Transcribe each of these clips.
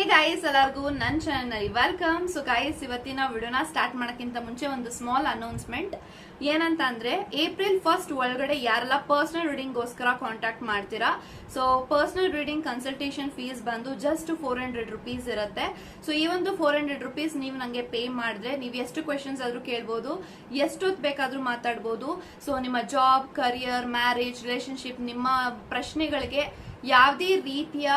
ಹೇ ಗಾಯಸ್ ಎಲ್ಲರಿಗೂ ನನ್ನ channel welcome so ಗಾಯಸ್ ಇವತ್ತಿನ ವಿಡಿಯೋನ ಸ್ಟಾರ್ಟ್ ಮಾಡೋಕ್ಕಿಂತ ಮುಂಚೆ ಒಂದು ಸ್ಮಾಲ್ ಅನೌನ್ಸ್ಮೆಂಟ್ ಏನಂತ ಅಂದ್ರೆ ಏಪ್ರಿಲ್ ಫಸ್ಟ್ ಒಳಗಡೆ ಯಾರೆಲ್ಲ ಪರ್ಸನಲ್ ರೀಡಿಂಗ್ಗೋಸ್ಕರ ಕಾಂಟ್ಯಾಕ್ಟ್ ಮಾಡ್ತೀರಾ? So personal reading consultation fees ಬಂದು ಜಸ್ಟ್ ಫೋರ್ ಹಂಡ್ರೆಡ್ ರುಪೀಸ್ ಇರುತ್ತೆ. ಸೊ ಈ ಒಂದು ಫೋರ್ ಹಂಡ್ರೆಡ್ ರುಪೀಸ್ ನೀವು ನನಗೆ ಪೇ ಮಾಡಿದ್ರೆ ನೀವು ಎಷ್ಟು ಕ್ವೆಶನ್ಸ್ ಆದ್ರೂ ಕೇಳ್ಬೋದು, ಎಷ್ಟೊತ್ತು ಬೇಕಾದರೂ ಮಾತಾಡ್ಬೋದು. ಸೊ ನಿಮ್ಮ ಜಾಬ್ ಕರಿಯರ್ ಮ್ಯಾರೇಜ್ ರಿಲೇಶನ್ಶಿಪ್ ನಿಮ್ಮ ಪ್ರಶ್ನೆಗಳಿಗೆ ಯಾವುದೇ ರೀತಿಯ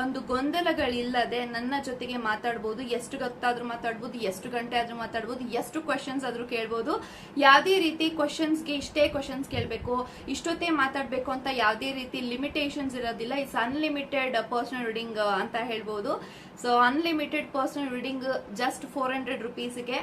ಒಂದು ಗೊಂದಲಗಳಿಲ್ಲದೆ ನನ್ನ ಜೊತೆಗೆ ಮಾತಾಡ್ಬೋದು, ಎಷ್ಟು ಗೊತ್ತಾದ್ರೂ ಮಾತಾಡ್ಬೋದು, ಎಷ್ಟು ಗಂಟೆ ಆದ್ರೂ ಮಾತಾಡ್ಬೋದು, ಎಷ್ಟು ಕ್ವಶನ್ಸ್ ಆದ್ರೂ ಕೇಳ್ಬೋದು. ಯಾವುದೇ ರೀತಿ ಕ್ವಶನ್ಸ್ಗೆ ಇಷ್ಟೇ ಕ್ವಶನ್ಸ್ ಕೇಳಬೇಕು, ಇಷ್ಟೊತ್ತೇ ಮಾತಾಡಬೇಕು ಅಂತ ಯಾವುದೇ ರೀತಿ ಲಿಮಿಟೇಷನ್ಸ್ ಇರೋದಿಲ್ಲ. ಇಟ್ಸ್ ಅನ್ಲಿಮಿಟೆಡ್ ಪರ್ಸನಲ್ ರೀಡಿಂಗ್ ಅಂತ ಹೇಳ್ಬೋದು. So unlimited personal reading just four hundred ರುಪೀಸ್ಗೆ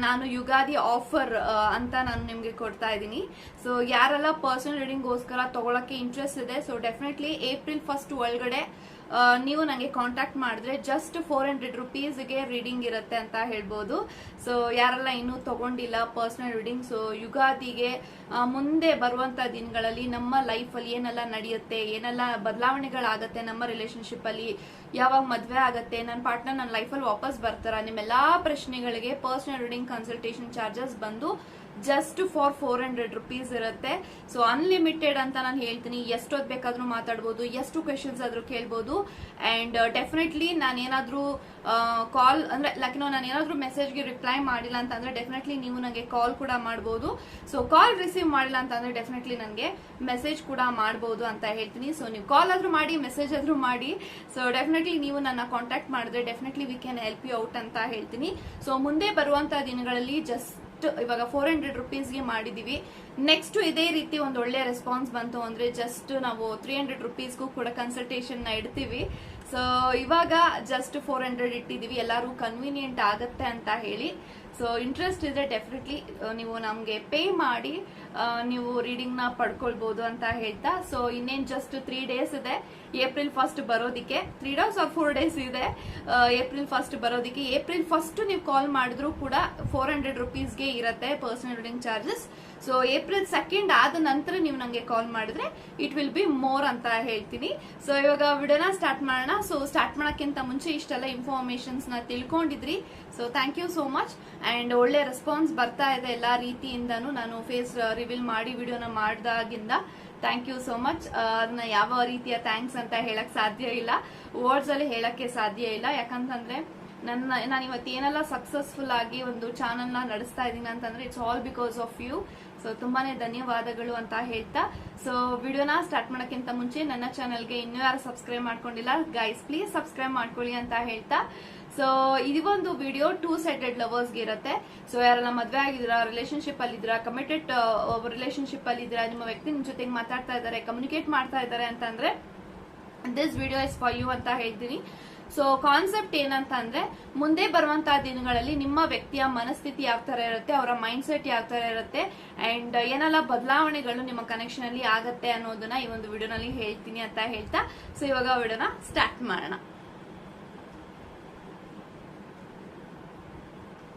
ನಾನು ಯುಗಾದಿ ಆಫರ್ ಅಂತ ನಾನು ನಿಮಗೆ ಕೊಡ್ತಾ ಇದ್ದೀನಿ. ಸೊ ಯಾರೆಲ್ಲ ಪರ್ಸನಲ್ ರೀಡಿಂಗ್ಗೋಸ್ಕರ ತಗೊಳಕ್ಕೆ ಇಂಟ್ರೆಸ್ಟ್ ಇದೆ ಸೊ ಡೆಫಿನೆಟ್ಲಿ ಏಪ್ರಿಲ್ ಫಸ್ಟ್ ಒಳಗಡೆ ಆ, ನೀವು ನನಗೆ ಕಾಂಟ್ಯಾಕ್ಟ್ ಮಾಡಿದ್ರೆ ಜಸ್ಟ್ ಫೋರ್ ಹಂಡ್ರೆಡ್ ರುಪೀಸ್ಗೆ ರೀಡಿಂಗ್ ಇರುತ್ತೆ ಅಂತ ಹೇಳ್ಬೋದು. ಸೊ ಯಾರೆಲ್ಲ ಇನ್ನೂ ತಗೊಂಡಿಲ್ಲ ಪರ್ಸನಲ್ ರೀಡಿಂಗ್ ಸೊ ಯುಗಾದಿಗೆ ಆ, ಮುಂದೆ ಬರುವಂಥ ದಿನಗಳಲ್ಲಿ ನಮ್ಮ ಲೈಫಲ್ಲಿ ಏನೆಲ್ಲ ನಡೆಯುತ್ತೆ ಏನೆಲ್ಲ ಬದಲಾವಣೆಗಳಾಗತ್ತೆ ನಮ್ಮ ರಿಲೇಶನ್ಶಿಪ್ ಅಲ್ಲಿ ಯಾವಾಗ ಮದ್ವೆ ಆಗತ್ತೆ ನನ್ನ ಪಾರ್ಟ್ನರ್ ನನ್ನ ಲೈಫಲ್ಲಿ ವಾಪಸ್ ಬರ್ತಾರ, ನಿಮ್ಮೆಲ್ಲಾ ಪ್ರಶ್ನೆಗಳಿಗೆ ಪರ್ಸನಲ್ ರೀಡಿಂಗ್ ಕನ್ಸಲ್ಟೇಷನ್ ಚಾರ್ಜಸ್ ಬಂದು just for four hundred rupees ಇರುತ್ತೆ. ಸೊ ಅನ್ಲಿಮಿಟೆಡ್ ಅಂತ ನಾನು ಹೇಳ್ತೀನಿ. ಎಷ್ಟೊತ್ತು ಬೇಕಾದ್ರೂ ಮಾತಾಡ್ಬೋದು, ಎಷ್ಟು ಕ್ವೆಶನ್ಸ್ ಆದ್ರೂ ಕೇಳ್ಬೋದು. ಅಂಡ್ ಡೆಫಿನೆಟ್ಲಿ ನಾನು ಏನಾದರೂ ಕಾಲ್ ಅಂದ್ರೆ ಲೈಕ್ ನಾನು ಏನಾದ್ರೂ ಮೆಸೇಜ್ಗೆ ರಿಪ್ಲೈ ಮಾಡಿಲ್ಲ ಅಂತಂದ್ರೆ ಡೆಫಿನೆಟ್ಲಿ ನೀವು ನನಗೆ ಕಾಲ್ ಕೂಡ ಮಾಡ್ಬೋದು. ಸೊ ಕಾಲ್ ರಿಸೀವ್ ಮಾಡಿಲ್ಲ ಅಂತಂದ್ರೆ ಡೆಫಿನೆಟ್ಲಿ ನನಗೆ ಮೆಸೇಜ್ ಕೂಡ ಮಾಡ್ಬೋದು ಅಂತ ಹೇಳ್ತೀನಿ. ಸೊ ನೀವು ಕಾಲ್ ಆದ್ರೂ ಮಾಡಿ ಮೆಸೇಜ್ ಆದ್ರೂ ಮಾಡಿ. ಸೊ ಡೆಫಿನೆಟ್ಲಿ ನೀವು ನನ್ನ ಕಾಂಟ್ಯಾಕ್ಟ್ ಮಾಡಿದ್ರೆ definitely we can help you out ಅಂತ ಹೇಳ್ತೀನಿ. ಸೊ ಮುಂದೆ ಬರುವಂತಹ ದಿನಗಳಲ್ಲಿ ಜಸ್ಟ್ ಇವಾಗ ಫೋರ್ ಹಂಡ್ರೆಡ್ ರುಪೀಸ್ಗೆ ಮಾಡಿದೀವಿ. ನೆಕ್ಸ್ಟ್ ಇದೇ ರೀತಿ ಒಂದು ಒಳ್ಳೆ ರೆಸ್ಪಾನ್ಸ್ ಬಂತು ಅಂದ್ರೆ ಜಸ್ಟ್ ನಾವು ತ್ರೀ ಹಂಡ್ರೆಡ್ ರುಪೀಸ್ಗೂ ಕೂಡ ಕನ್ಸಲ್ಟೇಷನ್ನ ಇಡ್ತೀವಿ. ಸೊ ಇವಾಗ ಜಸ್ಟ್ ಫೋರ್ ಹಂಡ್ರೆಡ್ ಇಟ್ಟಿದೀವಿ. ಎಲ್ಲರೂ ಕನ್ವೀನಿಯಂಟ್ ಆಗತ್ತೆ ಅಂತ ಹೇಳಿ. ಸೊ ಇಂಟ್ರೆಸ್ಟ್ ಇದ್ರೆ ಡೆಫಿನೆಟ್ಲಿ ನೀವು ನಮಗೆ ಪೇ ಮಾಡಿ ನೀವು ರೀಡಿಂಗ್ನ ಪಡ್ಕೊಳ್ಬಹುದು ಅಂತ ಹೇಳ್ತಾ. ಸೊ ಇನ್ನೇನ್ ಜಸ್ಟ್ ತ್ರೀ ಡೇಸ್ ಇದೆ. April first ಬರೋದಿಕ್ಕೆ three days or four days ಇದೆ. ಏಪ್ರಿಲ್ ಫಸ್ಟ್ ಬರೋದಿಕ್ಕೆ ಏಪ್ರಿಲ್ ಫಸ್ಟ್ ನೀವು ಕಾಲ್ ಮಾಡಿದ್ರು ಕೂಡ ಫೋರ್ ಹಂಡ್ರೆಡ್ ರುಪೀಸ್ಗೆ ಇರುತ್ತೆ personal reading charges so April second ಆದ ನಂತರ ನೀವು ನಂಗೆ ಕಾಲ್ ಮಾಡಿದ್ರೆ ಇಟ್ ವಿಲ್ ಬಿ ಮೋರ್ ಅಂತ ಹೇಳ್ತೀನಿ. ಸೊ ಇವಾಗ ವಿಡಿಯೋನ ಸ್ಟಾರ್ಟ್ ಮಾಡೋಣ. ಸೊ ಸ್ಟಾರ್ಟ್ ಮಾಡೋಕ್ಕಿಂತ ಮುಂಚೆ ಇಷ್ಟೆಲ್ಲ ಇನ್ಫಾರ್ಮೇಶನ್ಸ್ನ ತಿಳ್ಕೊಂಡಿದ್ರಿ. So thank you so much and ಒಳ್ಳೆ ರೆಸ್ಪಾನ್ಸ್ ಬರ್ತಾ ಇದೆ ಎಲ್ಲಾ ರೀತಿಯಿಂದನೂ ನಾನು ಫೇಸ್ ರಿವೀಲ್ ಮಾಡಿ ವಿಡಿಯೋನ ಮಾಡಿದಾಗಿಂದ. ಥ್ಯಾಂಕ್ ಯು ಸೋ ಮಚ್ ಅದನ್ನ ಯಾವ ರೀತಿಯ ಥ್ಯಾಂಕ್ಸ್ ಅಂತ ಹೇಳಕ್ ಸಾಧ್ಯ ಇಲ್ಲ. ವರ್ಡ್ಸ್ ಅಲ್ಲಿ ಹೇಳಕ್ಕೆ ಸಾಧ್ಯ ಇಲ್ಲ. ಯಾಕಂತಂದ್ರೆ ನನ್ನ, ನಾನು ಇವತ್ತು ಏನೆಲ್ಲ ಸಕ್ಸಸ್ಫುಲ್ ಆಗಿ ಒಂದು ಚಾನಲ್ನ ನಡೆಸ್ತಾ ಇದ್ದೀನಿ ಅಂತಂದ್ರೆ it's all because of you so ತುಂಬಾನೇ ಧನ್ಯವಾದಗಳು ಅಂತ ಹೇಳ್ತಾ. ಸೊ ವಿಡಿಯೋನ ಸ್ಟಾರ್ಟ್ ಮಾಡೋಕ್ಕಿಂತ ಮುಂಚೆ ನನ್ನ ಚಾನಲ್ಗೆ ಇನ್ನೂ ಯಾರು ಸಬ್ಸ್ಕ್ರೈಬ್ ಮಾಡ್ಕೊಂಡಿಲ್ಲ ಗೈಸ್ ಪ್ಲೀಸ್ ಸಬ್ಸ್ಕ್ರೈಬ್ ಮಾಡ್ಕೊಳ್ಳಿ ಅಂತ ಹೇಳ್ತಾ. ಸೊ ಒಂದು ವಿಡಿಯೋ ಟೂ ಸೈಡೆಡ್ ಲವರ್ಸ್ಗೆ ಇರುತ್ತೆ. ಸೊ ಯಾರೆಲ್ಲ ಮದ್ವೆ ಆಗಿದ್ದೀರಾ ರಿಲೇಶನ್ಶಿಪ್ ಅಲ್ಲಿ ಇದ್ದೀರಾ ಕಮಿಟೆಡ್ ರಿಲೇಶನ್ಶಿಪ್ ಅಲ್ಲಿ ಇದ್ರ ನಿಮ್ಮ ವ್ಯಕ್ತಿ ನಿಮ್ ಜೊತೆಗೆ ಮಾತಾಡ್ತಾ ಇದ್ದಾರೆ ಕಮ್ಯುನಿಕೇಟ್ ಮಾಡ್ತಾ ಇದ್ದಾರೆ ಅಂತಂದ್ರೆ this video is for you ಅಂತ ಹೇಳ್ತೀನಿ. ಸೊ ಕಾನ್ಸೆಪ್ಟ್ ಏನಂತ ಅಂದ್ರೆ ಮುಂದೆ ಬರುವಂತ ದಿನಗಳಲ್ಲಿ ನಿಮ್ಮ ವ್ಯಕ್ತಿಯ ಮನಸ್ಥಿತಿ ಯಾವ ತರ ಇರುತ್ತೆ, ಅವರ ಮೈಂಡ್ ಸೆಟ್ ಯಾವ ತರ ಇರುತ್ತೆ ಅಂಡ್ ಏನೆಲ್ಲ ಬದಲಾವಣೆಗಳು ನಿಮ್ಮ ಕನೆಕ್ಷನ್ ಅಲ್ಲಿ ಆಗತ್ತೆ ಅನ್ನೋದನ್ನ ಈ ಒಂದು ವಿಡಿಯೋನಲ್ಲಿ ಹೇಳ್ತೀನಿ ಅಂತ ಹೇಳ್ತಾ. ಸೊ ಇವಾಗ ವಿಡಿಯೋನ ಸ್ಟಾರ್ಟ್ ಮಾಡೋಣ.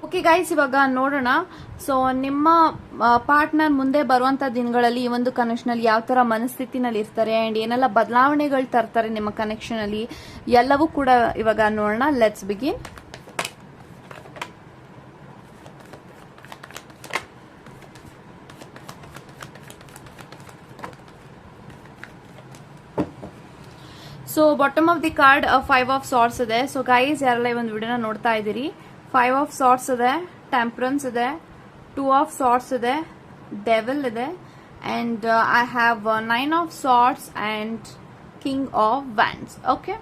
ಓಕೆ ಗೈಸ್ ಇವಾಗ ನೋಡೋಣ. ಸೊ ನಿಮ್ಮ ಪಾರ್ಟ್ನರ್ ಮುಂದೆ ಬರುವಂತ ದಿನಗಳಲ್ಲಿ ಈ ಒಂದು ಕನೆಕ್ಷನ್ ಅಲ್ಲಿ ಯಾವ ತರ ಮನಸ್ಥಿತಿನಲ್ಲಿ ಇರ್ತಾರೆ ಅಂಡ್ ಏನೆಲ್ಲ ಬದಲಾವಣೆಗಳು ತರ್ತಾರೆ ನಿಮ್ಮ ಕನೆಕ್ಷನ್ ಅಲ್ಲಿ, ಎಲ್ಲವೂ ಕೂಡ ಇವಾಗ ನೋಡೋಣ. Let's begin so bottom of the card five of swords ಇದೆ. ಸೊ ಗೈಸ್ ಯಾರೆಲ್ಲ ಈ ಒಂದು ವಿಡಿಯೋನ ನೋಡ್ತಾ ಇದ್ದೀರಿ? ಫೈವ್ ಆಫ್ ಸಾರ್ಟ್ಸ್ ಇದೆ ಟೆಂಪ್ರನ್ಸ್ ಇದೆ ಟೂ ಆಫ್ ಸಾರ್ಟ್ಸ್ ಇದೆ ಡೆವಿಲ್ ಇದೆ and I have nine of swords and king of wands okay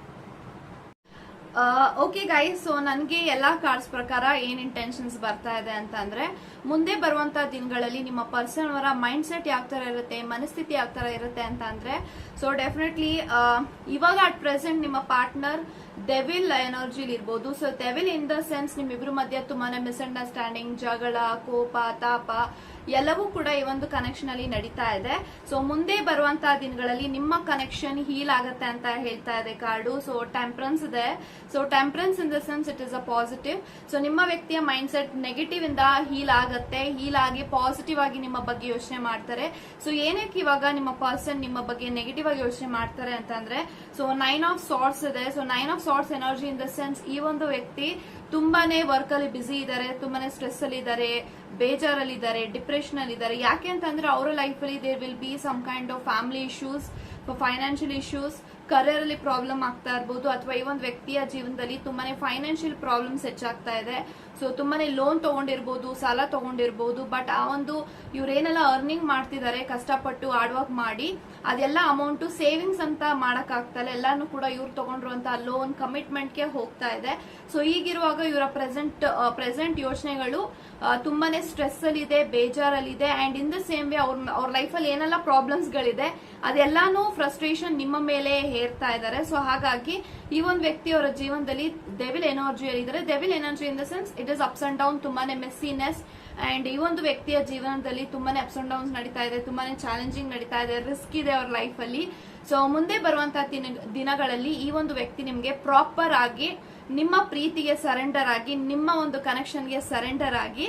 okay guys so ನನಗೆ ಎಲ್ಲಾ ಕಾರ್ಡ್ಸ್ ಪ್ರಕಾರ ಏನ್ ಇಂಟೆನ್ಷನ್ಸ್ ಬರ್ತಾ ಇದೆ ಅಂತ ಅಂದ್ರೆ ಮುಂದೆ ಬರುವಂತ ದಿನಗಳಲ್ಲಿ ನಿಮ್ಮ ಪರ್ಸನ್ ಅವರ ಮೈಂಡ್ ಸೆಟ್ ಯಾವ ತರ ಇರುತ್ತೆ, ಮನಸ್ಥಿತಿ ಯಾವ ತರ ಇರುತ್ತೆ ಅಂತ ಅಂದ್ರೆ ಸೊ ಡೆಫಿನೆಟ್ಲಿ ಇವಾಗ ಅಟ್ ಪ್ರೆಸೆಂಟ್ ನಿಮ್ಮ ಪಾರ್ಟ್ನರ್ ಡೆವಿಲ್ ಎನರ್ಜಿಲಿ ಇರ್ಬೋದು. So devil in the sense ನಿಮ್ಮಿಬ್ರು ಮಧ್ಯೆ ತುಂಬಾನೇ ಮಿಸ್ಅಂಡರ್ಸ್ಟ್ಯಾಂಡಿಂಗ್ ಜಗಳ, ಕೋಪ, ತಾಪ ಎಲ್ಲವೂ ಕೂಡ ಈ ಒಂದು ಕನೆಕ್ಷನ್ ಅಲ್ಲಿ ನಡೀತಾ ಇದೆ. ಸೊ ಮುಂದೆ ಬರುವಂತಹ ದಿನಗಳಲ್ಲಿ ನಿಮ್ಮ ಕನೆಕ್ಷನ್ ಹೀಲ್ ಆಗುತ್ತೆ ಅಂತ ಹೇಳ್ತಾ ಇದೆ ಕಾರ್ಡು. ಸೊ ಟೆಂಪ್ರೆನ್ಸ್ ಇದೆ. So temperance in the sense it is a positive so ನಿಮ್ಮ ವ್ಯಕ್ತಿಯ ಮೈಂಡ್ ಸೆಟ್ ನೆಗೆಟಿವ್ ಇಂದ ಹೀಲ್ ಆಗತ್ತೆ. ಹೀಲ್ ಆಗಿ ಪಾಸಿಟಿವ್ ಆಗಿ ನಿಮ್ಮ ಬಗ್ಗೆ ಯೋಚನೆ ಮಾಡ್ತಾರೆ. ಸೊ ಏನಕ್ಕೆ ಇವಾಗ ನಿಮ್ಮ ಪರ್ಸನ್ ನಿಮ್ಮ ಬಗ್ಗೆ ನೆಗೆಟಿವ್ ಆಗಿ ಯೋಚನೆ ಮಾಡ್ತಾರೆ ಅಂತಂದ್ರೆ ಸೊ ನೈನ್ ಆಫ್ ಸಾರ್ಟ್ಸ್ ಇದೆ. So nine of swords energy in the sense ಈ ಒಂದು ವ್ಯಕ್ತಿ ತುಂಬಾನೇ ವರ್ಕ್ ಅಲ್ಲಿ ಬಿಸಿ ಇದ್ದಾರೆ ತುಂಬಾನೇ ಸ್ಟ್ರೆಸ್ ಅಲ್ಲಿ ಇದ್ದಾರೆ ಬೇಜಾರಲ್ಲಿ ಇದ್ದಾರೆ ಡಿಪ್ರೆಷನ್ ಅಲ್ಲಿ ಇದ್ದಾರೆ ಯಾಕೆ ಅಂತಂದ್ರೆ ಅವರ ಲೈಫ್ ಅಲ್ಲಿ there will be some kind of family issues financial issues career ಅಲ್ಲಿ ಪ್ರಾಬ್ಲಮ್ ಆಗ್ತಾ ಇರ್ಬೋದು, ಅಥವಾ ಈ ಒಂದು ವ್ಯಕ್ತಿಯ ಜೀವನದಲ್ಲಿ ತುಂಬಾನೇ ಫೈನಾನ್ಷಿಯಲ್ ಪ್ರಾಬ್ಲಮ್ಸ್ ಹೆಚ್ಚಾಗ್ತಾ ಇದೆ. ಸೊ ತುಂಬಾನೇ ಲೋನ್ ತಗೊಂಡಿರ್ಬೋದು, ಸಾಲ ತಗೊಂಡಿರ್ಬೋದು ಬಟ್ ಆ ಒಂದು ಇವ್ರೇನೆಲ್ಲ ಅರ್ನಿಂಗ್ ಮಾಡ್ತಿದ್ದಾರೆ, ಕಷ್ಟಪಟ್ಟು ಹಾರ್ಡ್ ವರ್ಕ್ ಮಾಡಿ, ಅದೆಲ್ಲ ಅಮೌಂಟ್ ಸೇವಿಂಗ್ಸ್ ಅಂತ ಮಾಡಕ್ ಇಲ್ಲ. ಎಲ್ಲಾನು ಕೂಡ ಇವ್ರು ತಗೊಂಡಿರುವಂತ ಲೋನ್ ಕಮಿಟ್ಮೆಂಟ್ಗೆ ಹೋಗ್ತಾ ಇದೆ. ಸೊ ಈಗಿರುವಾಗ ಇವರ ಪ್ರೆಸೆಂಟ್ ಪ್ರೆಸೆಂಟ್ ಯೋಚನೆಗಳು ತುಂಬಾನೇ ಸ್ಟ್ರೆಸ್ ಅಲ್ಲಿ ಇದೆ ಬೇಜಾರಲ್ಲಿದೆ and in the same way ಅವ್ರ ಅವ್ರ ಲೈಫಲ್ಲಿ ಏನೆಲ್ಲ ಪ್ರಾಬ್ಲಮ್ಸ್ ಗಳಿದೆ ಅದೆಲ್ಲಾನು ಫ್ರಸ್ಟ್ರೇಷನ್ ನಿಮ್ಮ ಮೇಲೆ ಹೇರ್ತಾ ಇದ್ದಾರೆ. ಸೊ ಹಾಗಾಗಿ ಈ ಒಂದು ವ್ಯಕ್ತಿ ಅವರ ಜೀವನದಲ್ಲಿ ಡೆವಿಲ್ ಎನರ್ಜಿ ಇದ್ದಾರೆ. Devil energy in the sense it is ups and down ತುಂಬಾನೇ ಮೆಸ್ಸಿನೆಸ್ ಅಂಡ್ ಈ ಒಂದು ವ್ಯಕ್ತಿಯ ಜೀವನದಲ್ಲಿ ತುಂಬಾನೇ ಅಪ್ಸ್ ಅಂಡ್ ಡೌನ್ಸ್ ನಡೀತಾ ಇದೆ, ತುಂಬಾನೇ ಚಾಲೆಂಜಿಂಗ್ ನಡೀತಾ ಇದೆ ರಿಸ್ಕ್ ಇದೆ ಅವ್ರ ಲೈಫ್ ಅಲ್ಲಿ ಸೊ ಮುಂದೆ ಬರುವಂತಹ ದಿನ- ದಿನಗಳಲ್ಲಿ ಈ ಒಂದು ವ್ಯಕ್ತಿ ನಿಮ್ಗೆ ಪ್ರಾಪರ್ ಆಗಿ ನಿಮ್ಮ ಪ್ರೀತಿಗೆ ಸರೆಂಡರ್ ಆಗಿ, ನಿಮ್ಮ ಒಂದು ಕನೆಕ್ಷನ್ಗೆ ಸರೆಂಡರ್ ಆಗಿ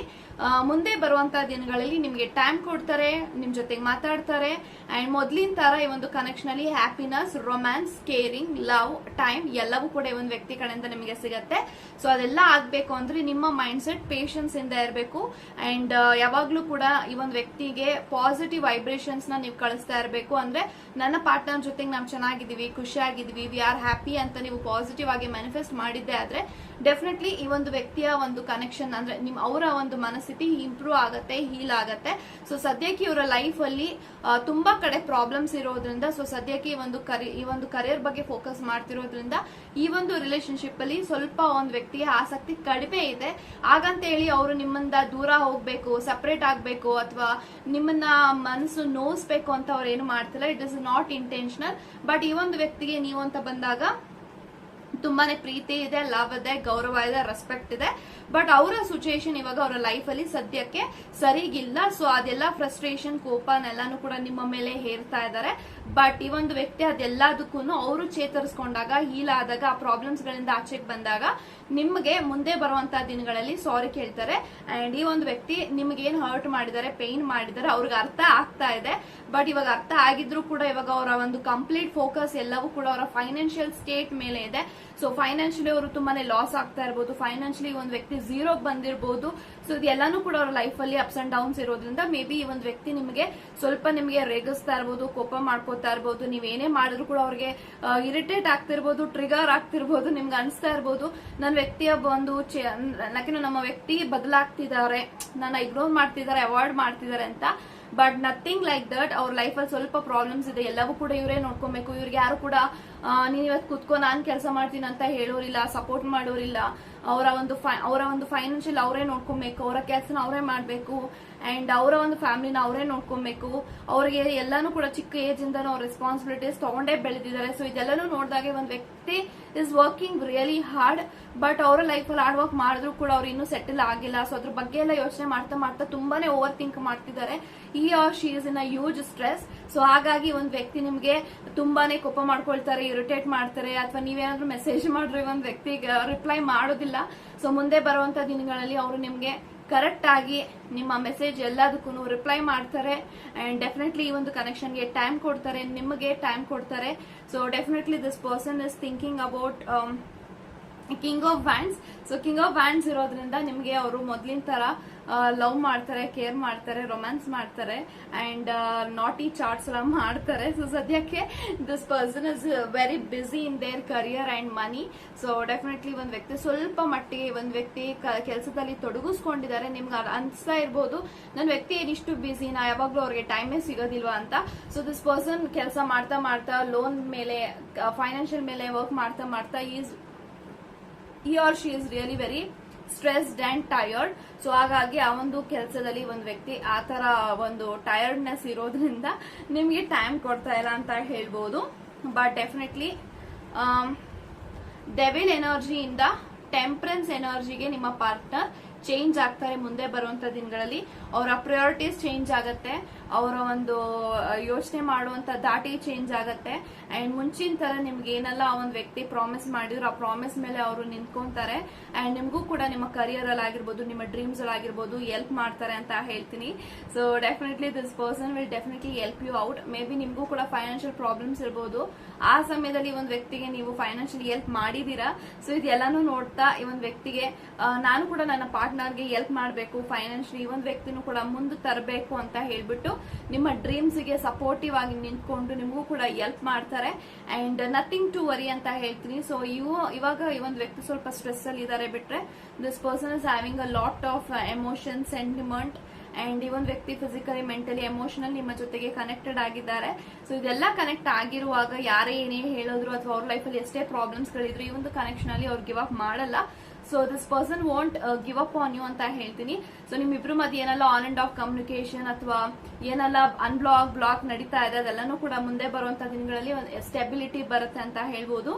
ಮುಂದೆ ಬರುವಂತಹ ದಿನಗಳಲ್ಲಿ ನಿಮಗೆ ಟೈಮ್ ಕೊಡ್ತಾರೆ, ನಿಮ್ ಜೊತೆಗೆ ಮಾತಾಡ್ತಾರೆ ಅಂಡ್ ಮೊದಲಿನ ತರ ಈ ಒಂದು ಕನೆಕ್ಷನ್ ಅಲ್ಲಿ happiness romance caring love time ಎಲ್ಲವೂ ಕೂಡ ಈ ಒಂದು ವ್ಯಕ್ತಿ ಕಡೆಯಿಂದ ನಿಮಗೆ ಸಿಗತ್ತೆ. ಸೊ ಅದೆಲ್ಲ ಆಗ್ಬೇಕು ಅಂದ್ರೆ ನಿಮ್ಮ ಮೈಂಡ್ ಸೆಟ್ ಪೇಷನ್ಸ್ ಇಂದ ಇರಬೇಕು. ಅಂಡ್ ಯಾವಾಗ್ಲೂ ಕೂಡ ಈ ಒಂದು ವ್ಯಕ್ತಿಗೆ ಪಾಸಿಟಿವ್ ವೈಬ್ರೇಷನ್ಸ್ನ ನೀವು ಕಳಿಸ್ತಾ ಇರಬೇಕು ಅಂದ್ರೆ ನನ್ನ ಪಾರ್ಟ್ನರ್ ಜೊತೆಗೆ ನಾವು ಚೆನ್ನಾಗಿದ್ದೀವಿ, ಖುಷಿಯಾಗಿದ್ದೀವಿ ವಿ ಆರ್ ಹ್ಯಾಪಿ ಅಂತ ನೀವು ಪಾಸಿಟಿವ್ ಆಗಿ ಮ್ಯಾನಿಫೆಸ್ಟ್ ಮಾಡಿದ್ದೆ ಆದ್ರೆ ಡೆಫಿನೆಟ್ಲಿ ಈ ಒಂದು ವ್ಯಕ್ತಿಯ ಒಂದು ಕನೆಕ್ಷನ್ ಅಂದ್ರೆ ನಿಮ್ ಅವರ ಒಂದು ಮನಸ್ಥಿತಿ ಇಂಪ್ರೂವ್ ಆಗತ್ತೆ ಹೀಲ್ ಆಗತ್ತೆ. ಸೊ ಸದ್ಯಕ್ಕೆ ಇವರ ಲೈಫ್ ಅಲ್ಲಿ ತುಂಬಾ ಕಡೆ ಪ್ರಾಬ್ಲಮ್ಸ್ ಇರೋದ್ರಿಂದ ಸೊ ಸದ್ಯಕ್ಕೆ ಈ ಒಂದು ಈ ಒಂದು ಕರಿಯರ್ ಬಗ್ಗೆ ಫೋಕಸ್ ಮಾಡ್ತಿರೋದ್ರಿಂದ ಈ ಒಂದು ರಿಲೇಶನ್ಶಿಪ್ ಅಲ್ಲಿ ಸ್ವಲ್ಪ ಒಂದು ವ್ಯಕ್ತಿಗೆ ಆಸಕ್ತಿ ಕಡಿಮೆ ಇದೆ. ಹಾಗಂತ ಹೇಳಿ ಅವರು ನಿಮ್ಮಿಂದ ದೂರ ಹೋಗ್ಬೇಕು ಸಪರೇಟ್ ಆಗ್ಬೇಕು, ಅಥವಾ ನಿಮ್ಮನ್ನ ಮನಸ್ಸು ನೋಯಿಸ್ಬೇಕು ಅಂತ ಅವ್ರು ಏನು ಮಾಡ್ತಿಲ್ಲ. It is not intentional but ಈ ಒಂದು ವ್ಯಕ್ತಿಗೆ ನೀವು ಅಂತ ಬಂದಾಗ ತುಂಬಾನೇ ಪ್ರೀತಿ ಇದೆ ಲವ್ ಇದೆ, ಗೌರವ ಇದೆ ರೆಸ್ಪೆಕ್ಟ್ ಇದೆ. ಬಟ್ ಅವರ ಸಿಚುಯೇಷನ್ ಇವಾಗ ಅವರ ಲೈಫ್ ಅಲ್ಲಿ ಸದ್ಯಕ್ಕೆ ಸರಿಗಿಲ್ಲ. ಸೊ ಅದೆಲ್ಲ ಫ್ರಸ್ಟ್ರೇಷನ್ ಕೋಪನೆಲ್ಲಾನು ಕೂಡ ನಿಮ್ಮ ಮೇಲೆ ಹೇರ್ತಾ ಇದ್ದಾರೆ. ಬಟ್ ಈ ಒಂದು ವ್ಯಕ್ತಿ ಅದೆಲ್ಲದಕ್ಕೂ ಅವರು ಚೇತರಿಸ್ಕೊಂಡಾಗ ಹೀಲ್ ಆದಾಗ, ಆ ಪ್ರಾಬ್ಲಮ್ಸ್ ಗಳಿಂದ ಆಚೆಗೆ ಬಂದಾಗ ನಿಮಗೆ ಮುಂದೆ ಬರುವಂತಹ ದಿನಗಳಲ್ಲಿ ಸಾರಿ ಕೇಳ್ತಾರೆ. ಅಂಡ್ ಈ ಒಂದು ವ್ಯಕ್ತಿ ನಿಮ್ಗೆ ಏನ್ ಹರ್ಟ್ ಮಾಡಿದ್ದಾರೆ ಪೇನ್ ಮಾಡಿದ್ದಾರೆ, ಅವ್ರಿಗೆ ಅರ್ಥ ಆಗ್ತಾ ಇದೆ. ಬಟ್ ಇವಾಗ ಅರ್ಥ ಆಗಿದ್ರು ಕೂಡ ಇವಾಗ ಅವರ ಒಂದು ಕಂಪ್ಲೀಟ್ ಫೋಕಸ್ ಎಲ್ಲವೂ ಕೂಡ ಅವರ ಫೈನಾನ್ಷಿಯಲ್ ಸ್ಟೇಟ್ ಮೇಲೆ ಇದೆ. ಸೊ ಫೈನಾನ್ಷಿಯಲಿ ಅವರು ತುಂಬಾನೇ ಲಾಸ್ ಆಗ್ತಾ ಇರ್ಬೋದು. ಫೈನಾನ್ಷಿಯಲಿ ಒಂದು ವ್ಯಕ್ತಿ ಝೀರೋಗ್ ಬಂದಿರಬಹುದು ಸೊ ಇದೆಲ್ಲಾನು ಕೂಡ ಅವ್ರ ಲೈಫ್ ಅಲ್ಲಿ ಅಪ್ಸ್ ಅಂಡ್ ಡೌನ್ಸ್ ಇರೋದ್ರಿಂದ ಮೇ ಬಿ ಈ ಒಂದು ವ್ಯಕ್ತಿ ನಿಮಗೆ ಸ್ವಲ್ಪ ನಿಮಗೆ ರೇಗಿಸ್ತಾ ಇರ್ಬೋದು, ಕೋಪ ಮಾಡ್ಕೋತಾ ಇರ್ಬೋದು ನೀವೇನೇ ಮಾಡಿದ್ರು ಕೂಡ ಅವ್ರಿಗೆ ಇರಿಟೇಟ್ ಆಗ್ತಿರ್ಬೋದು ಟ್ರಿಗರ್ ಆಗ್ತಿರ್ಬೋದು, ನಿಮ್ಗೆ ಅನಿಸ್ತಾ ಇರ್ಬೋದು. ನನ್ನ ವ್ಯಕ್ತಿಯ ಒಂದು ನಮ್ಮ ವ್ಯಕ್ತಿ ಬದಲಾಗ್ತಿದ್ದಾರೆ ನನ್ನ ಇಗ್ನೋರ್ ಮಾಡ್ತಿದ್ದಾರೆ ಅವಾಯ್ಡ್ ಮಾಡ್ತಿದ್ದಾರೆ ಅಂತ. ಬಟ್ ನಥಿಂಗ್ ಲೈಕ್ ದಟ್ ಅವ್ರ ಲೈಫಲ್ಲಿ ಸ್ವಲ್ಪ ಪ್ರಾಬ್ಲಮ್ಸ್ ಇದೆ. ಎಲ್ಲವೂ ಕೂಡ ಇವರೇ ನೋಡ್ಕೊಬೇಕು. ಇವ್ರಿಗೆ ಯಾರು ಕೂಡ ನೀನ್ ಇವತ್ತು ಕುತ್ಕೊ, ನಾನ್ ಕೆಲಸ ಮಾಡ್ತೀನಿ ಅಂತ ಹೇಳೋರಿಲ್ಲ ಸಪೋರ್ಟ್ ಮಾಡೋರಿಲ್ಲ. ಅವರ ಒಂದು ಫೈ ಅವರ ಒಂದು ಫೈನಾನ್ಷಿಯಲ್ ಅವರೇ ನೋಡ್ಕೊಬೇಕು ಅವರ ಕೆಲಸನ ಅವರೇ ಮಾಡಬೇಕು. ಅಂಡ್ ಅವರ ಒಂದು ಫ್ಯಾಮಿಲಿನ ಅವರೇ ನೋಡ್ಕೊಬೇಕು. ಅವ್ರಿಗೆ ಎಲ್ಲಾನು ಕೂಡ ಚಿಕ್ಕ ಏಜ್ ಇಂದ ಅವ್ರ ರೆಸ್ಪಾನ್ಸಿಬಿಲಿಟೀಸ್ ತಗೊಂಡೇ ಬೆಳೆದಿದ್ದಾರೆ. ಸೊ ಇದೆಲ್ಲನೂ ನೋಡಿದಾಗ ಒಂದು ವ್ಯಕ್ತಿ is working really hard but ಅವರ ಲೈಫಲ್ಲಿ ಹಾರ್ಡ್ ವರ್ಕ್ ಮಾಡಿದ್ರು ಕೂಡ ಅವ್ರು ಇನ್ನೂ ಸೆಟಲ್ ಆಗಿಲ್ಲ. ಸೊ ಅದ್ರ ಬಗ್ಗೆ ಎಲ್ಲ ಯೋಚನೆ ಮಾಡ್ತಾ ಮಾಡ್ತಾ ತುಂಬಾನೇ ಓವರ್ ಥಿಂಕ್ ಮಾಡ್ತಿದ್ದಾರೆ. He or she is in a huge stress so ಹಾಗಾಗಿ ಒಂದು ವ್ಯಕ್ತಿ ನಿಮ್ಗೆ ತುಂಬಾನೇ ಕೋಪ ಮಾಡ್ಕೊಳ್ತಾರೆ ಇರಿಟೇಟ್ ಮಾಡ್ತಾರೆ, ಅಥವಾ ನೀವೇನಾದ್ರೂ ಮೆಸೇಜ್ ಮಾಡಿದ್ರೆ ಒಂದು ವ್ಯಕ್ತಿಗೆ ರಿಪ್ಲೈ ಮಾಡೋದಿಲ್ಲ. ಸೊ ಮುಂದೆ ಬರುವಂತ ದಿನಗಳಲ್ಲಿ ಅವರು ನಿಮ್ಗೆ ಕರೆಕ್ಟ್ ಆಗಿ ನಿಮ್ಮ ಮೆಸೇಜ್ ಎಲ್ಲದಕ್ಕೂ ರಿಪ್ಲೈ ಮಾಡ್ತಾರೆ. ಅಂಡ್ ಡೆಫಿನೆಟ್ಲಿ ಈ ಒಂದು ಕನೆಕ್ಷನ್ಗೆ ಟೈಮ್ ಕೊಡ್ತಾರೆ, ನಿಮಗೆ ಟೈಮ್ ಕೊಡ್ತಾರೆ. So definitely this person is thinking about king of wands so king of wands ಇರೋದ್ರಿಂದ ನಿಮಗೆ ಅವರು ಮೊದಲಿನ ತರ ಲವ್ ಮಾಡ್ತಾರೆ ಕೇರ್ ಮಾಡ್ತಾರೆ ರೊಮ್ಯಾನ್ಸ್ ಮಾಡ್ತಾರೆ ಅಂಡ್ ನಾಟಿ ಚಾರ್ಟ್ಸ್ ಎಲ್ಲ ಮಾಡ್ತಾರೆ. ಸೊ ಸದ್ಯಕ್ಕೆ this person is very busy in their career and money so definitely ಒಂದು ವ್ಯಕ್ತಿ ಸ್ವಲ್ಪ ಮಟ್ಟಿಗೆ, ಒಂದು ವ್ಯಕ್ತಿ ಕೆಲಸದಲ್ಲಿ ತೊಡಗಿಸ್ಕೊಂಡಿದ್ದಾರೆ, ನಿಮ್ಗೆ ಅನ್ಸ್ತಾ ಇರ್ಬೋದು. ನನ್ನ ವ್ಯಕ್ತಿ ಏನಿಷ್ಟು ಬ್ಯುಸಿ ನಾ ಯಾವಾಗಲೂ ಅವ್ರಿಗೆ ಟೈಮೇ ಸಿಗೋದಿಲ್ವಾ ಅಂತ. ಸೊ ದಿಸ್ ಪರ್ಸನ್ ಕೆಲಸ ಮಾಡ್ತಾ ಮಾಡ್ತಾ ಲೋನ್ ಮೇಲೆ ಫೈನಾನ್ಷಿಯಲ್ ಮೇಲೆ ವರ್ಕ್ ಮಾಡ್ತಾ ಮಾಡ್ತಾ is he or she is really very stressed and tired so ಹಾಗಾಗಿ ಆ ಒಂದು ಕೆಲಸದಲ್ಲಿ ಒಂದು ವ್ಯಕ್ತಿ ಆ ತರ ಒಂದು ಟಯರ್ಡ್ನೆಸ್ ಇರೋದ್ರಿಂದ ನಿಮ್ಗೆ ಟೈಮ್ ಕೊಡ್ತಾ ಇಲ್ಲ ಅಂತ ಹೇಳ್ಬೋದು. ಬಟ್ ಡೆಫಿನೆಟ್ಲಿ ಡೆವಿಲ್ ಎನರ್ಜಿಯಿಂದ ಟೆಂಪ್ರೆನ್ಸ್ ಎನರ್ಜಿಗೆ ನಿಮ್ಮ ಪಾರ್ಟ್ನರ್ ಚೇಂಜ್ ಆಗ್ತಾರೆ ಮುಂದೆ ಬರುವಂತ ದಿನಗಳಲ್ಲಿ. ಅವರ ಪ್ರಯಾರಿಟೀಸ್ ಚೇಂಜ್ ಆಗತ್ತೆ. ಅವರ ಒಂದು ಯೋಚನೆ ಮಾಡುವಂತ ದಾಟಿ ಚೇಂಜ್ ಆಗತ್ತೆ. ಅಂಡ್ ಮುಂಚಿನ ತರ ನಿಮ್ಗೆ ಏನೆಲ್ಲ ಆ ಒಂದು ವ್ಯಕ್ತಿ ಪ್ರಾಮಿಸ್ ಮಾಡಿದ್ರು, ಆ ಪ್ರಾಮಿಸ್ ಮೇಲೆ ಅವರು ನಿಂತ್ಕೊಂತಾರೆ. ಅಂಡ್ ನಿಮ್ಗೂ ಕೂಡ ನಿಮ್ಮ ಕರಿಯರ್ ಅಲ್ಲಿ ಆಗಿರ್ಬೋದು, ನಿಮ್ಮ ಡ್ರೀಮ್ಸ್ ಅಲ್ಲಿ ಆಗಿರ್ಬೋದು ಎಲ್ಪ್ ಮಾಡ್ತಾರೆ ಅಂತ ಹೇಳ್ತೀನಿ. So definitely this person will definitely help you out maybe ನಿಮ್ಗೂ ಕೂಡ ಫೈನಾನ್ಷಿಯಲ್ ಪ್ರಾಬ್ಲಮ್ಸ್ ಇರ್ಬೋದು. ಆ ಸಮಯದಲ್ಲಿ ಒಂದು ವ್ಯಕ್ತಿಗೆ ನೀವು ಫೈನಾನ್ಷಿಯಲಿ ಹೆಲ್ಪ್ ಮಾಡಿದೀರಾ. ಸೊ ಇದೆಲ್ಲಾನು ನೋಡ್ತಾ ಈ ಒಂದು ವ್ಯಕ್ತಿಗೆ ನಾನು ಕೂಡ ನನ್ನ ಪಾರ್ಟ್ನರ್ಗೆ ಹೆಲ್ಪ್ ಮಾಡಬೇಕು ಫೈನಾನ್ಷಿಯಲಿ ಈ ಒಂದು ವ್ಯಕ್ತಿನೂ ಕೂಡ ಮುಂದೆ ತರಬೇಕು ಅಂತ ಹೇಳ್ಬಿಟ್ಟು ನಿಮ್ಮ ಡ್ರೀಮ್ಸ್ಗೆ ಸಪೋರ್ಟಿವ್ ಆಗಿ ನಿಂತ್ಕೊಂಡು ನಿಮಗೂ ಕೂಡ ಹೆಲ್ಪ್ ಮಾಡ್ತಾರೆ. ಅಂಡ್ ನಥಿಂಗ್ ಟು ವರಿ ಅಂತ ಹೇಳ್ತೀನಿ. ಸೊ ಇವು ಇವಾಗ ಈ ಒಂದು ವ್ಯಕ್ತಿ ಸ್ವಲ್ಪ ಸ್ಟ್ರೆಸ್ ಅಲ್ಲಿ ಇದಾರೆ ಬಿಟ್ರೆ this person is having a lot of emotion sentiment and ಈ ಒಂದು ವ್ಯಕ್ತಿ ಫಿಸಿಕಲಿ ಮೆಂಟಲಿ ಎಮೋಷನಲ್ ನಿಮ್ಮ ಜೊತೆಗೆ ಕನೆಕ್ಟೆಡ್ ಆಗಿದ್ದಾರೆ. ಸೊ ಇದೆಲ್ಲ ಕನೆಕ್ಟ್ ಆಗಿರುವಾಗ ಯಾರೇ ಏನೇ ಹೇಳಿದ್ರು ಅಥವಾ ಅವ್ರ ಲೈಫಲ್ಲಿ ಎಷ್ಟೇ ಪ್ರಾಬ್ಲಮ್ಸ್ ಗಳಿದ್ರು ಈ ಒಂದು ಕನೆಕ್ಷನ್ ಅಲ್ಲಿ ಅವ್ರು ಗಿವ್ ಅಪ್ ಮಾಡಲ್ಲ. So this person want give up on you ಅಂತ ಹೇಳ್ತೀನಿ. ಸೊ ನಿಮ್ಮಿಬ್ರು ಮಧ್ಯೆ ಏನೆಲ್ಲ ಆನ್ ಅಂಡ್ ಆಫ್ ಕಮ್ಯುನಿಕೇಶನ್ ಅಥವಾ ಏನೆಲ್ಲ ಅನ್ಬ್ಲಾಕ್ ಬ್ಲಾಕ್ ನಡೀತಾ ಇದೆ, ಅದೆಲ್ಲನೂ ಕೂಡ ಮುಂದೆ ಬರುವಂತ ದಿನಗಳಲ್ಲಿ ಸ್ಟೆಬಿಲಿಟಿ ಬರುತ್ತೆ ಅಂತ ಹೇಳ್ಬೋದು.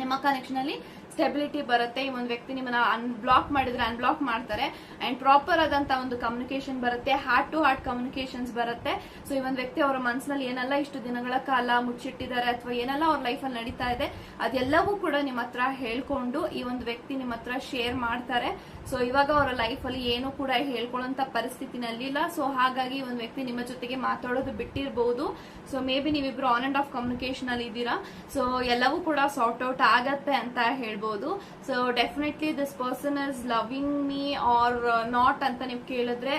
ನಿಮ್ಮ ಕನೆಕ್ಷನ್ ಅಲ್ಲಿ ಸ್ಟೆಬಿಲಿಟಿ ಬರುತ್ತೆ. ಈ ಒಂದು ವ್ಯಕ್ತಿ ನಿಮ್ಮನ್ನ ಅನ್ಬ್ಲಾಕ್ ಮಾಡಿದ್ರೆ ಅನ್ಬ್ಲಾಕ್ ಮಾಡ್ತಾರೆ. ಅಂಡ್ ಪ್ರಾಪರ್ ಆದಂತ ಒಂದು ಕಮ್ಯುನಿಕೇಶನ್ ಬರುತ್ತೆ. ಹಾರ್ಟ್ ಟು ಹಾರ್ಟ್ ಕಮ್ಯುನಿಕೇಶನ್ಸ್ ಬರುತ್ತೆ. ಸೊ ಈ ಒಂದು ವ್ಯಕ್ತಿ ಅವರ ಮನಸ್ಸಿನಲ್ಲಿ ಏನೆಲ್ಲ ಇಷ್ಟು ದಿನಗಳ ಕಾಲ ಮುಚ್ಚಿಟ್ಟಿದ್ದಾರೆ ಅಥವಾ ಏನೆಲ್ಲ ಅವ್ರ ಲೈಫಲ್ಲಿ ನಡೀತಾ ಇದೆ, ಅದೆಲ್ಲವೂ ಕೂಡ ನಿಮ್ಮ ಹತ್ರ ಹೇಳ್ಕೊಂಡು ಈ ಒಂದು ವ್ಯಕ್ತಿ ನಿಮ್ಮ ಹತ್ರ ಶೇರ್ ಮಾಡ್ತಾರೆ. ಸೊ ಇವಾಗ ಅವರ ಲೈಫ್ ಅಲ್ಲಿ ಏನು ಕೂಡ ಹೇಳ್ಕೊಳ್ಳೋಂಥ ಪರಿಸ್ಥಿತಿನಲ್ಲಿ ಇಲ್ಲ. ಸೊ ಹಾಗಾಗಿ ಒಂದು ವ್ಯಕ್ತಿ ನಿಮ್ಮ ಜೊತೆಗೆ ಮಾತಾಡೋದು ಬಿಟ್ಟಿರಬಹುದು ಸೊ ಮೇ ಬಿ ನೀವಿಬ್ರು ಆನ್ ಅಂಡ್ ಆಫ್ ಕಮ್ಯುನಿಕೇಶನ್ ಅಲ್ಲಿ ಇದ್ದೀರಾ. ಸೊ ಎಲ್ಲವೂ ಕೂಡ ಸಾರ್ಟ್ ಔಟ್ ಆಗತ್ತೆ ಅಂತ ಹೇಳ್ಬೋದು. So definitely this person is loving me or not ಅಂತ ನೀವು ಕೇಳಿದ್ರೆ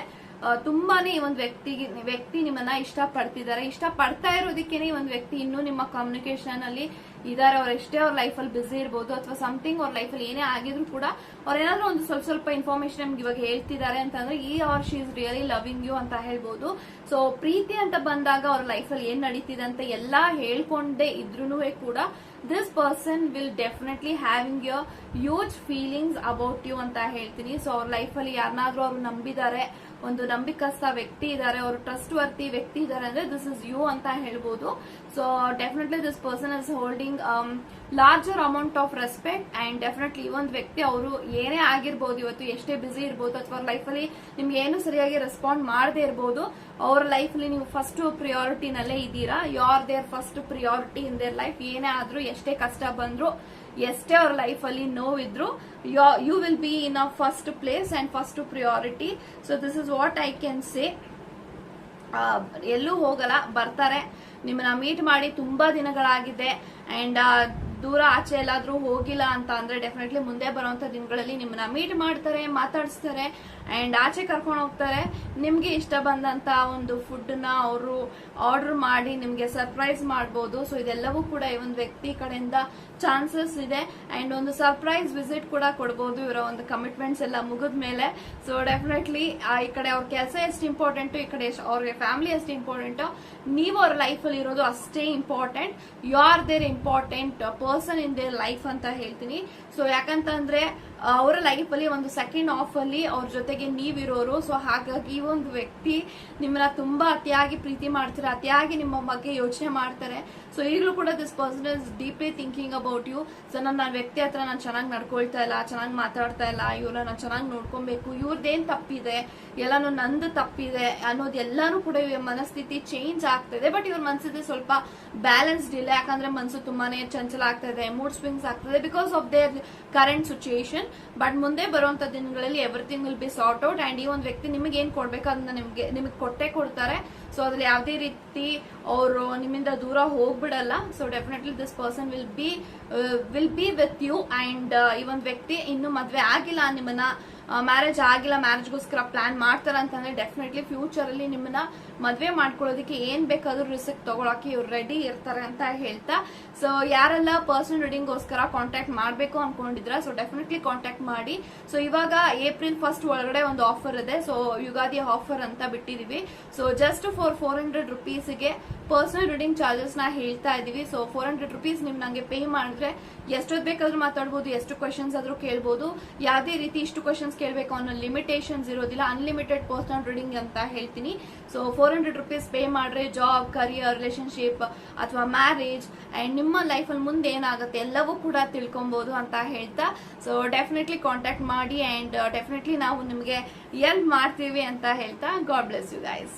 ತುಂಬಾನೇ ಈ ಒಂದು ವ್ಯಕ್ತಿಗೆ ವ್ಯಕ್ತಿ ನಿಮ್ಮನ್ನ ಇಷ್ಟ ಪಡ್ತಿದ್ದಾರೆ ಇಷ್ಟ ಪಡ್ತಾ ಇರೋದಕ್ಕೇನೆ ಒಂದು ವ್ಯಕ್ತಿ ಇನ್ನೂ ನಿಮ್ಮ ಕಮ್ಯುನಿಕೇಶನ್ ಅಲ್ಲಿ ಇದಾರೆ. ಅವ್ರ ಎಷ್ಟೇ ಅವ್ರ ಲೈಫಲ್ಲಿ ಬಿಸಿ ಇರ್ಬೋದು ಅಥವಾ ಸಮಥಿಂಗ್ ಅವ್ರ ಲೈಫಲ್ಲಿ ಏನೇ ಆಗಿದ್ರು ಕೂಡ ಅವ್ರ ಏನಾದ್ರು ಒಂದು ಸ್ವಲ್ಪ ಸ್ವಲ್ಪ ಇನ್ಫಾರ್ಮೇಶನ್ ನಿಮ್ಗೆ ಇವಾಗ ಹೇಳ್ತಿದ್ದಾರೆ ಅಂತಂದ್ರೆ, he or she is really loving you ಅಂತ ಹೇಳ್ಬೋದು. ಸೊ ಪ್ರೀತಿ ಅಂತ ಬಂದಾಗ ಅವ್ರ ಲೈಫಲ್ಲಿ ಏನ್ ನಡೀತಿದೆ ಅಂತ ಎಲ್ಲಾ ಹೇಳ್ಕೊಂಡೇ ಇದ್ರೂ ಕೂಡ this person will definitely having your huge feelings about you ಅಂತ ಹೇಳ್ತೀನಿ. ಸೊ ಅವ್ರ ಲೈಫಲ್ಲಿ ಯಾರನ್ನಾದ್ರೂ ಅವ್ರು ನಂಬಿದ್ದಾರೆ ಒಂದು ನಂಬಿಕಸ್ಥ ವ್ಯಕ್ತಿ ಇದ್ದಾರೆ ಅವರು ಟ್ರಸ್ಟ್ ವರ್ತಿ ವ್ಯಕ್ತಿ ಇದ್ದಾರೆ ಅಂದ್ರೆ ದಿಸ್ ಇಸ್ ಯು ಅಂತ ಹೇಳ್ಬೋದು. So definitely this person is holding larger amount of respect and definitely ಈ ಒಂದು ವ್ಯಕ್ತಿ ಅವರು ಏನೇ ಆಗಿರ್ಬೋದು, ಇವತ್ತು ಎಷ್ಟೇ ಬಿಸಿ ಇರ್ಬೋದು ಅಥವಾ ಲೈಫಲ್ಲಿ ನಿಮ್ಗೆ ಏನು ಸರಿಯಾಗಿ ರೆಸ್ಪಾಂಡ್ ಮಾಡದೇ ಇರ್ಬೋದು, ಅವ್ರ ಲೈಫಲ್ಲಿ ನೀವು ಫಸ್ಟ್ ಪ್ರಿಯಾರಿಟಿನಲ್ಲೇ ಇದ್ದೀರಾ you are their first priority in their life ಏನೇ ಆದ್ರೂ, ಎಷ್ಟೇ ಕಷ್ಟ ಬಂದ್ರು, ಎಷ್ಟೇ ಅವ್ರ ಲೈಫಲ್ಲಿ ನೋವಿದ್ರು you will be in a first place and first priority so this is what I can say ಎಲ್ಲೂ ಹೋಗಲ್ಲ, ಬರ್ತಾರೆ. ನಿಮ್ಮನ್ನ ಮೀಟ್ ಮಾಡಿ ತುಂಬಾ ದಿನಗಳಾಗಿದೆ. ಅಂಡ್ ದೂರ ಆಚೆ ಎಲ್ಲಾದ್ರೂ ಹೋಗಿಲ್ಲ ಅಂತ ಅಂದ್ರೆ ಡೆಫಿನೆಟ್ಲಿ ಮುಂದೆ ಬರುವಂತ ದಿನಗಳಲ್ಲಿ ನಿಮ್ಮನ್ನ ಮೀಟ್ ಮಾಡ್ತಾರೆ, ಮಾತಾಡಿಸ್ತಾರೆ ಅಂಡ್ ಆಚೆ ಕರ್ಕೊಂಡು ಹೋಗ್ತಾರೆ. ನಿಮ್ಗೆ ಇಷ್ಟ ಬಂದಂತ ಒಂದು ಫುಡ್ನ ಅವರು ಆರ್ಡರ್ ಮಾಡಿ ನಿಮ್ಗೆ ಸರ್ಪ್ರೈಸ್ ಮಾಡಬಹುದು ಸೊ ಇದೆಲ್ಲವೂ ಕೂಡ ಈ ಒಂದು ವ್ಯಕ್ತಿ ಕಡೆಯಿಂದ ಚಾನ್ಸಸ್ ಇದೆ. ಅಂಡ್ ಒಂದು ಸರ್ಪ್ರೈಸ್ ವಿಸಿಟ್ ಕೂಡ ಕೊಡಬಹುದು ಇವರ ಒಂದು ಕಮಿಟ್ಮೆಂಟ್ಸ್ ಎಲ್ಲ ಮುಗಿದ ಮೇಲೆ. ಸೊ ಡೆಫಿನೆಟ್ಲಿ ಈ ಕಡೆ ಅವ್ರ ಕೆಲಸ ಎಷ್ಟು ಇಂಪಾರ್ಟೆಂಟ್ ಈ ಕಡೆ ಅವ್ರಿಗೆ ಫ್ಯಾಮಿಲಿ ಎಷ್ಟು ಇಂಪಾರ್ಟೆಂಟ್ ನೀವು ಅವ್ರ ಲೈಫಲ್ಲಿ ಇರೋದು ಅಷ್ಟೇ important you are their important person in their life ಅಂತ ಹೇಳ್ತೀನಿ. ಸೊ ಯಾಕಂತಂದ್ರೆ ಅವರ ಲೈಫಲ್ಲಿ ಒಂದು ಸೆಕೆಂಡ್ ಆಫಲ್ಲಿ ಅವ್ರ ಜೊತೆಗೆ ನೀವಿರೋರು. ಸೊ ಹಾಗಾಗಿ ಈ ಒಂದು ವ್ಯಕ್ತಿ ನಿಮ್ಮನ್ನ ತುಂಬಾ ಅತಿಯಾಗಿ ಪ್ರೀತಿ ಮಾಡ್ತಾರೆ, ಅತಿಯಾಗಿ ನಿಮ್ಮ ಬಗ್ಗೆ ಯೋಚನೆ ಮಾಡ್ತಾರೆ. ಸೊ ಈಗಲೂ ಕೂಡ this person is deeply thinking about you so ನನ್ನ ವ್ಯಕ್ತಿ ಹತ್ರ ನಾನು ಚೆನ್ನಾಗಿ ನಡ್ಕೊಳ್ತಾ ಇಲ್ಲ, ಚೆನ್ನಾಗಿ ಮಾತಾಡ್ತಾ ಇಲ್ಲ ಇವ್ರನ್ನ ನಾನು ಚೆನ್ನಾಗಿ ನೋಡ್ಕೊಬೇಕು ಇವ್ರದ್ದೇನು ತಪ್ಪಿದೆ, ಎಲ್ಲಾನು ನಂದು ತಪ್ಪಿದೆ ಅನ್ನೋದು ಎಲ್ಲಾನು ಕೂಡ ಇವ್ರ ಮನಸ್ಥಿತಿ ಚೇಂಜ್ ಆಗ್ತಿದೆ ಬಟ್ ಇವ್ರ ಮನಸ್ಥಿತಿ ಸ್ವಲ್ಪ ಬ್ಯಾಲೆನ್ಸ್ಡ್ ಇಲ್ಲ ಯಾಕಂದ್ರೆ ಮನಸ್ಸು ತುಂಬಾನೇ ಚಂಚಲ ಇದೆ ಮೂಡ್ ಸ್ವಿಂಗ್ಸ್ ಆಗ್ತದೆ because of their current situation but ಮುಂದೆ ಬರುವಂತ ದಿನಗಳಲ್ಲಿ everything will be sort out and ಈ ಒಂದು ವ್ಯಕ್ತಿ ನಿಮಗೆ ಏನ್ ಕೊಡ್ಬೇಕು ಅದನ್ನ ನಿಮ್ಗೆ, ನಿಮಗೆ ಕೊಟ್ಟೆ ಕೊಡ್ತಾರೆ. ಸೊ ಅದ್ರಲ್ಲಿ ಯಾವುದೇ ರೀತಿ ಅವರು ನಿಮ್ಮಿಂದ ದೂರ ಹೋಗ್ಬಿಡಲ್ಲ. So definitely this person will be will be with you and ಈ ಒಂದು ವ್ಯಕ್ತಿ ಇನ್ನು ಮದ್ವೆ ಆಗಿಲ್ಲ ನಿಮ್ಮನ್ನ ಮ್ಯಾರೇಜ್ ಆಗಿಲ್ಲ ಮ್ಯಾರೇಜ್ಗೋಸ್ಕರ ಪ್ಲಾನ್ ಮಾಡ್ತಾರ ಅಂತಂದ್ರೆ ಡೆಫಿನೆಟ್ಲಿ ಫ್ಯೂಚರ್ ಅಲ್ಲಿ ನಿಮ್ಮನ್ನ ಮದ್ವೆ ಮಾಡ್ಕೊಳ್ಳೋದಕ್ಕೆ ಏನ್ ಬೇಕಾದ್ರೂ ರಿಸ್ಕ್ ತಗೊಳಕ್ಕೆ ಇವ್ರು ರೆಡಿ ಇರ್ತಾರೆ ಅಂತ ಹೇಳ್ತಾ ಸೊ ಯಾರೆಲ್ಲ ಪರ್ಸನಲ್ ರೀಡಿಂಗ್ ಕಾಂಟ್ಯಾಕ್ಟ್ ಮಾಡಬೇಕು ಅನ್ಕೊಂಡಿದ್ರ ಸೊ ಡೆಫಿನೆಟ್ಲಿ ಕಾಂಟ್ಯಾಕ್ಟ್ ಮಾಡಿ. ಸೊ ಇವಾಗ ಏಪ್ರಿಲ್ ಫಸ್ಟ್ ಒಳಗಡೆ ಒಂದು ಆಫರ್ ಇದೆ ಸೊ ಯುಗಾದಿ ಆಫರ್ ಅಂತ ಬಿಟ್ಟಿದೀವಿ. So just for four hundred ರುಪೀಸ್ಗೆ personal reading ಚಾರ್ಜಸ್ನ ಹೇಳ್ತಾ ಇದೀವಿ. ಸೊ ಫೋರ್ ಹಂಡ್ರೆಡ್ ರುಪೀಸ್ ನಿಮ್ ನಂಗೆ ಪೇ ಮಾಡಿದ್ರೆ ಎಷ್ಟೊತ್ತು ಬೇಕಾದ್ರೂ ಮಾತಾಡ್ಬೋದು, ಎಷ್ಟು ಕ್ವಶನ್ಸ್ ಆದ್ರೂ ಕೇಳ್ಬೋದು. ಯಾವುದೇ ರೀತಿ ಇಷ್ಟು ಕ್ವಶನ್ಸ್ ಕ್ವಶನ್ಸ್ ಕೇಳಬೇಕು ಅನ್ನೋ ಲಿಮಿಟೇಷನ್ಸ್ ಇರೋದಿಲ್ಲ. ಅನ್ಲಿಮಿಟೆಡ್ ಪರ್ಸನಲ್ ರೀಡಿಂಗ್ ಅಂತ ಹೇಳ್ತೀನಿ. So four hundred rupees pay ಮಾಡ್ರೆ ಜಾಬ್ ಕರಿಯರ್ ರಿಲೇಶನ್ಶಿಪ್ ಅಥವಾ ಮ್ಯಾರೇಜ್ ಅಂಡ್ ನಿಮ್ಮ ಲೈಫಲ್ಲಿ ಮುಂದೆ ಏನಾಗುತ್ತೆ ಎಲ್ಲವೂ ಕೂಡ ತಿಳ್ಕೊಬಹುದು ಅಂತ ಹೇಳ್ತಾ. ಸೊ ಡೆಫಿನೆಟ್ಲಿ ಕಾಂಟ್ಯಾಕ್ಟ್ ಮಾಡಿ ಅಂಡ್ ಡೆಫಿನೆಟ್ಲಿ ನಾವು ನಿಮಗೆ ಎಲ್ಪ್ ಮಾಡ್ತೀವಿ ಅಂತ ಹೇಳ್ತಾ. God bless you guys